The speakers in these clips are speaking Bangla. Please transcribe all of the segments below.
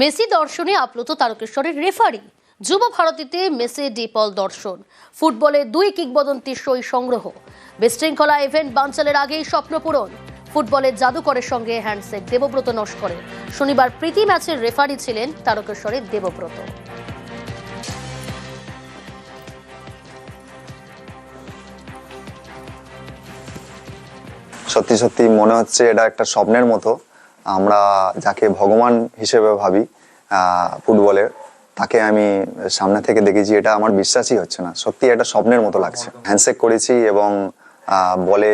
মেসি দর্শনে আপ্লুত তারকেশ্বরের রেফারি। যুব ভারতীতে মেসি ডিপল দর্শন। ফুটবলে দুই কিংবদন্তির সই সংগ্রহ। বিশৃঙ্খলা ইভেন্ট বাঞ্চালের আগেই স্বপ্ন পূরণ। ফুটবলের জাদুকরের সঙ্গে হ্যান্ডসেট দেবব্রত নস্করের। শনিবার প্রীতি ম্যাচের রেফারি ছিলেন তারকেশ্বরের দেবব্রত। সত্যি সত্যি মনে হচ্ছে এটা একটা স্বপ্নের মতো। আমরা যাকে ভগবান হিসেবে ভাবি ফুটবলের, তাকে আমি সামনে থেকে দেখেছি, এটা আমার বিশ্বাসই হচ্ছে না। সত্যি এটা স্বপ্নের মতো লাগছে। হ্যান্ডশেক করেছি এবং বলে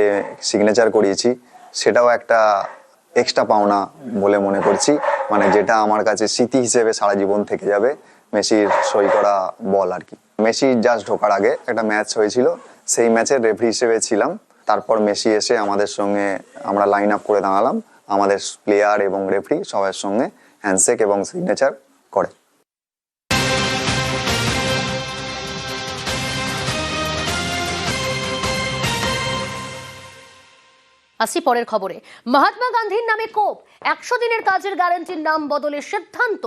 সিগনেচার করিয়েছি, সেটাও একটা এক্সট্রা পাওনা বলে মনে করছি। মানে যেটা আমার কাছে স্মৃতি হিসেবে সারা জীবন থেকে যাবে, মেসির সই করা বল আর কি। মেসি জাস্ট ঢোকার আগে একটা ম্যাচ হয়েছিল, সেই ম্যাচের রেফারি হিসেবে ছিলাম। তারপর মেসি এসে আমাদের সঙ্গে আমরা লাইন আপ করে দাঁড়ালাম। আমাদের প্লেয়ার এবং রেফারি সবার সঙ্গে হ্যান্ডশেক এবং সিগনেচার করে। আসি পরের খবরে। মহাত্মা গান্ধীর নামে কোপ, একশো দিনের কাজের গ্যারান্টির নাম বদলের সিদ্ধান্ত।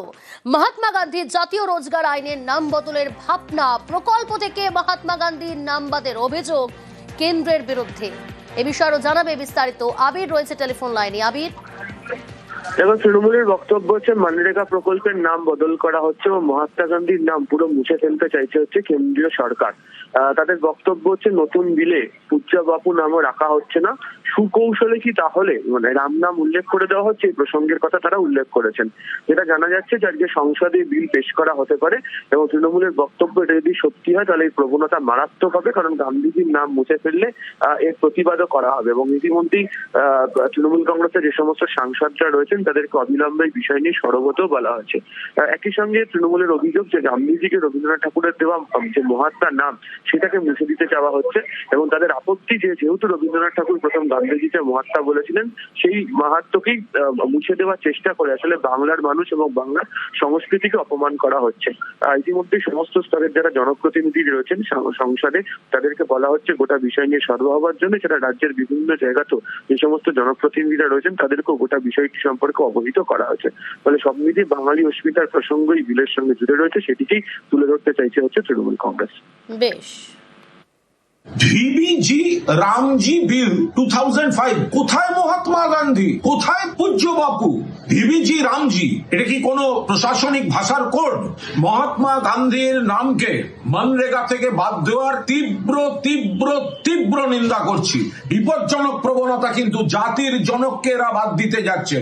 মহাত্মা গান্ধীর জাতীয় রোজগার আইনের নাম বদলের ভাবনা, প্রকল্প থেকে মহাত্মা গান্ধীর নাম বাদের অভিযোগ কেন্দ্রের বিরুদ্ধে। এ বিষয়ে আরও জানাবে বিস্তারিত। আবির রয়েছে টেলিফোন লাইনে। আবির? দেখো তৃণমূলের বক্তব্য হচ্ছে মানরেগা প্রকল্পের নাম বদল করা হচ্ছে এবং মহাত্মা গান্ধীর নাম পুরো মুছে ফেলতে চাইছে হচ্ছে কেন্দ্রীয় সরকার। তাদের বক্তব্য হচ্ছে, নতুন বিলে পূজা বাপু নামও রাখা হচ্ছে না। সুকৌশলে কি তাহলে? মানে রাম নাম উল্লেখ করে দেওয়া হচ্ছে, এই প্রসঙ্গের কথা তারা উল্লেখ করেছেন। যেটা জানা যাচ্ছে যে আজকে সংসদে বিল পেশ করা হতে পারে এবং তৃণমূলের বক্তব্য এটা যদি সত্যি হয়, তাহলে এই প্রবণতা মারাত্মক হবে, কারণ গান্ধীজির নাম মুছে ফেললে এর প্রতিবাদও করা হবে। এবং ইতিমধ্যেই তৃণমূল কংগ্রেসের যে সমস্ত সাংসদরা রয়েছেন, তাদেরকে অবিলম্বে বিষয় নিয়ে সরবতেও বলা হয়েছে। একই সঙ্গে তৃণমূলের অভিযোগ যে গান্ধীজিকে রবীন্দ্রনাথ ঠাকুরের দেওয়া যে মহাত্মা নাম, সেটাকে মুছে দিতে চাওয়া হচ্ছে। এবং তাদের আপত্তি যে, যেহেতু রবীন্দ্রনাথ ঠাকুর প্রথম গান্ধীজিকে মহাত্মা বলেছিলেন, সেই মাহাত্মকেই মুছে দেওয়ার চেষ্টা করে আসলে বাংলার মানুষ এবং বাংলার সংস্কৃতিকে অপমান করা হচ্ছে। ইতিমধ্যে সমস্ত স্তরের যারা জনপ্রতিনিধি রয়েছেন সংসদে, তাদেরকে বলা হচ্ছে গোটা বিষয় নিয়ে সর্ব হওয়ার জন্য, সেটা রাজ্যের বিভিন্ন জায়গাতেও যে সমস্ত জনপ্রতিনিধিরা রয়েছেন, তাদেরকেও গোটা বিষয়টি সম্পর্কে অবহিত করা হয়েছে ফলে সব মিলিয়ে বাঙালি অস্মিতার প্রসঙ্গই বিলের সঙ্গে জুড়ে রয়েছে, সেটিকেই তুলে ধরতে চাইছে হচ্ছে তৃণমূল কংগ্রেস। বেশ। ভিবিজি রামজি টু কোথায় মহাত্মা গান্ধী? কোথায় পূজ্য বাপু? ভিবিজি রামজি, এটা কি প্রশাসনিক ভাষার কোড? মহাত্মা গান্ধীর নামকে মনরেগা থেকে বাদ দেওয়ার তীব্র তীব্র তীব্র নিন্দা করছি। বিপজ্জনক প্রবণতা কিন্তু জাতির জনককে এরা বাদ দিতে যাচ্ছে।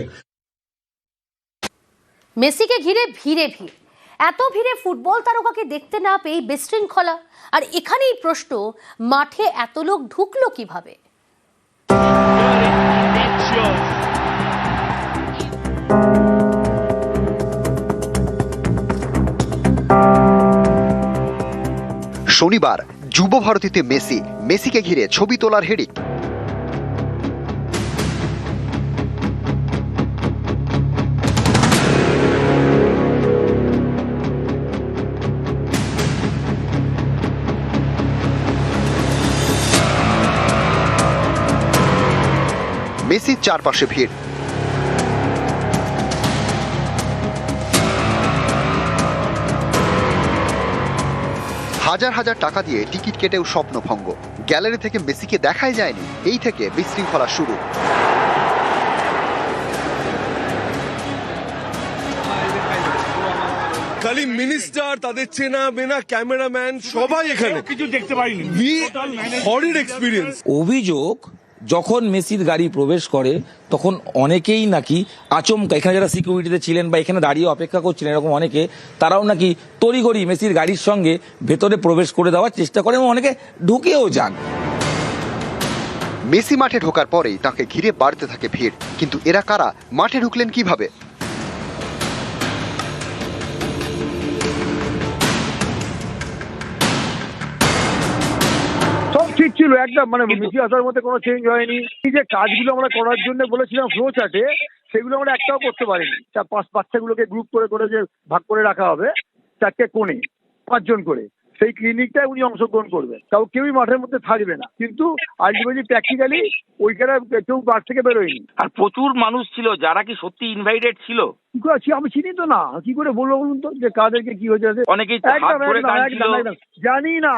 মেসিকে ঘিরে ভিড়ে ভিড়। এত ভিড়ে ফুটবল তারকাকে দেখতে না পেয়ে বিশৃঙ্খলা। আর এখানেই প্রশ্ন, মাঠে এত লোক ঢুকলো কীভাবে? শনিবার, যুব ভারতীতে মেসি, মেসিকে ঘিরে ছবি তোলার হেডিক চারপাশে ভিড়। হাজার হাজার টাকা দিয়ে টিকিট কেটেও স্বপ্নভঙ্গ গ্যালারি থেকে মেসিকে দেখাই যায়নি এই থেকে বিশৃঙ্খলা শুরু। খালি মিনিস্টার তাদের চেনা বেনা ক্যামেরাম্যান সবাই এখানে। কিছু দেখতে পাইনি। এক্সপিরিয়েন্স অভিযোগ যখন মেসির গাড়ি প্রবেশ করে, তখন অনেকেই নাকি আচমকা, এখানে যারা সিকিউরিটিতে ছিলেন বা এখানে দাঁড়িয়ে অপেক্ষা করছিলেন এরকম অনেকে, তারাও নাকি তড়িগড়ি মেসির গাড়ির সঙ্গে ভেতরে প্রবেশ করে দেওয়ার চেষ্টা করে এবং অনেকে ঢুকেও যান। মেসি মাঠে ঢোকার পরেই তাকে ঘিরে বাড়তে থাকে ভিড়। কিন্তু এরা কারা? মাঠে ঢুকলেন কীভাবে? একদম মানে মেসি আসার মধ্যে কোনো চেঞ্জ হয়নি। এই যে কাজগুলো আমরা করার জন্য বলেছিলাম ফ্লো চার্টে সেগুলো আমরা একটাও করতে পারিনি। চার পাঁচ বাচ্চাগুলোকে গ্রুপ করে করে যে ভাগ করে রাখা হবে চারটে কোণে পাঁচজন করে। সেই ক্লিনিকটায় উনি অংশগ্রহণ করবেন। তাও কেউই মাঠের মধ্যে থাকবে না। কিন্তু আলটিমেটলি প্র্যাকটিক্যালি ওইখানে কেউ মাঠ থেকে বেরোয়নি। আর প্রচুর মানুষ ছিল যারা কি সত্যি ইনভাইটেড ছিল? আমি চিনি তো না। কি করে বলব বলুন তো? যে কাদেরকে কি হয়েছে? অনেকেই জানি না।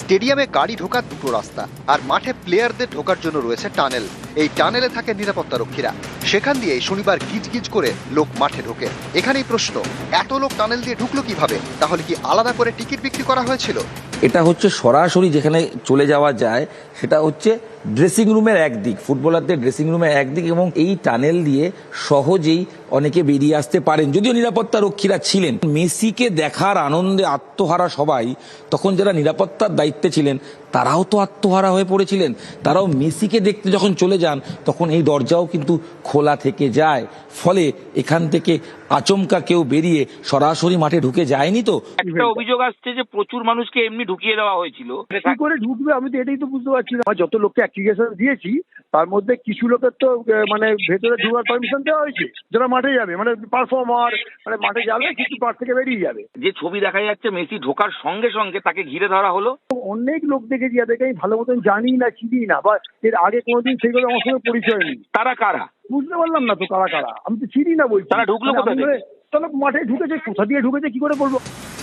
স্টেডিয়ামে গাড়ি ঢোকার দুটো রাস্তা আর মাঠে প্লেয়ারদের ঢোকার জন্য রয়েছে টানেল। এই টানেলে থাকে নিরাপত্তা রক্ষীরা সেখান দিয়ে শনিবার গিজগিজ করে লোক মাঠে ঢোকে। এখানেই প্রশ্ন, এত লোক টানেল দিয়ে ঢুকলো কীভাবে? তাহলে কি আলাদা করে টিকিট বিক্রি করা হয়েছিল? এটা হচ্ছে সরাসরি যেখানে চলে যাওয়া যায়, সেটা হচ্ছে ড্রেসিং রুমের একদিক ফুটবলারদের ড্রেসিং রুমের একদিক এবং এই টানেল দিয়ে সহজেই অনেকে বেরিয়ে আসতে পারেন। যদিও নিরাপত্তা রক্ষীরা ছিলেন। মেসিকে দেখার আনন্দে আত্মহারা সবাই তখন যারা নিরাপত্তার দায়িত্বে ছিলেন তারাও তো আত্মহারা হয়ে পড়েছিলেন। তারাও মেসিকে দেখতে যখন চলে যান তখন এই দরজাও কিন্তু খোলা থেকে যায়। ফলে এখান থেকে আচমকা কেউ বেরিয়ে সরাসরি মাঠে ঢুকে যায়নি তো? একটা অভিযোগ আসছে যে প্রচুর মানুষকে এমনি ঢুকিয়ে দেওয়া হয়েছিল। কি করে ঢুকবে? আমি তো এটাই তো বুঝতে পারছি না। যত লোককে অ্যাপ্লিকেশন দিয়েছি তার মধ্যে কিছু লোকের তো মানে ভেতরে ঢোকার পারমিশন দেওয়া হয়েছে যারা মাঠে যাবে মানে পারফর্মার মানে মাঠে যাবে কিন্তু মাঠ থেকে বেরিয়ে যাবে। যে ছবি দেখা যাচ্ছে মেসি ঢোকার সঙ্গে সঙ্গে তাকে ঘিরে ধরা হলো। অনেক লোক দেখেছি যাদেরকে আমি ভালো মতন জানি না চিনি না বা এর আগে কোনোদিন সেইগুলো আমার সঙ্গে পরিচয় নেই। তারা কারা? বুঝতে পারলাম না তো কারা কারা আমি তো চিনি না বলছি। তারা ঢুকলো মানে কোথা থেকে? তাহলে মাঠে ঢুকেছে কোথা দিয়ে ঢুকেছে কি করে বলব?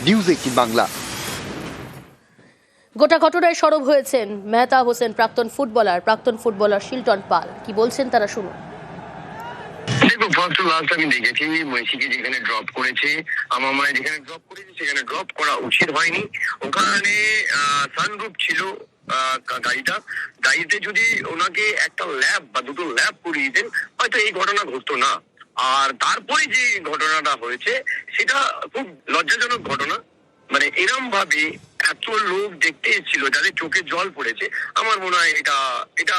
News eighteen Bangla. গোটা ঘটনায় সরব হয়েছেন মেহতা হোসেন, প্রাক্তন ফুটবলার প্রাক্তন ফুটবলার শিলটন পাল। কি বলছেন তারা শুনুন। দেখো ফার্স্ট লাস্ট আমি দেখেছি মেসিকে যেখানে ড্রপ করেছে আমার মনে যেখানে ড্রপ করেছে, সেখানে ড্রপ করা উচিত হয়নি। ওখানে সানরুপ ছিল গাড়িটা। গাড়িতে যদি ওনাকে একটা ল্যাব বা দুটো ল্যাব করিয়ে দিতেন, হয়তো এই ঘটনা ঘটতো না। আর তারপরে যে ঘটনাটা হয়েছে, সেটা খুব লজ্জাজনক ঘটনা। মানে এরম ভাবে এত লোক দেখতে এসেছিল যাদের চোখে জল পড়েছে, আমার মনে হয় এটা এটা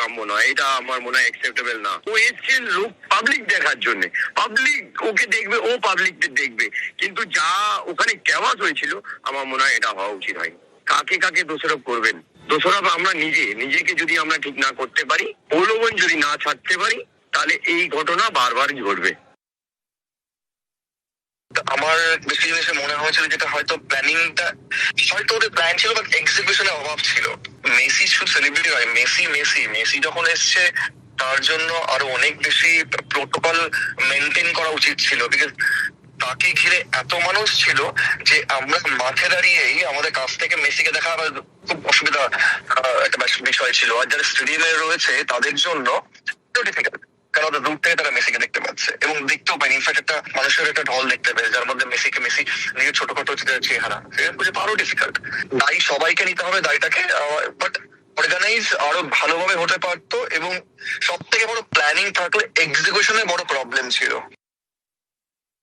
কাম্য নয়, এটা আমার মনে হয় অ্যাকসেপ্টেবল না। ও এসছে লোক পাবলিক দেখার জন্য। পাবলিক ওকে দেখবে, ও পাবলিকদের দেখবে। কিন্তু যা ওখানে ক্যাওয়াজ হয়েছিল, আমার মনে হয় এটা হওয়া উচিত হয় কাকে কাকে দোষারোপ করবেন? দোষারোপ আমরা নিজে, নিজেকে যদি আমরা ঠিক না করতে পারি, প্রলোভন যদি না ছাড়তে পারি, তাহলে এই ঘটনা বারবার ঘটবে আমার বেশি জিনিসে মনে হয়েছিল যেটা হয়তো প্ল্যানিংটা, হয়তো ওদের প্ল্যান ছিল বাট এক্সিকিউশনের অভাব ছিল। মেসি শুধু সেলিব্রিটি হয় মেসি মেসি মেসি যখন এসছে, তার জন্য আরও অনেক বেশি প্রোটোকল মেনটেন করা উচিত ছিল বিকজ তাকে ঘিরে এত মানুষ ছিল যে আমরা মাঠে দাঁড়িয়েই আমাদের কাছ থেকে মেসিকে দেখা খুব অসুবিধা একটা বিষয় ছিল। আর যারা স্টেডিয়ামে রয়েছে, তাদের জন্য ডিফিকাল্ট কারণ ওদের দূর থেকে তারা মেসিকে দেখতে পাচ্ছে। এবং দেখতেও পায়নি। ইনফ্যাক্ট একটা মানুষের একটা ঢল দেখতে পেয়েছে, যার মধ্যে মেসিকে, মেসি নিজের ছোটখাটো চেহারা। বুঝে আরও ডিফিকাল্ট দায়ী সবাইকে নিতে হবে, দায়টাকে বাট অর্গানাইজ আরও ভালোভাবে হতে পারতো এবং সব থেকে বড় প্ল্যানিং থাকলে এক্সিকিউশনে বড় প্রবলেম ছিল।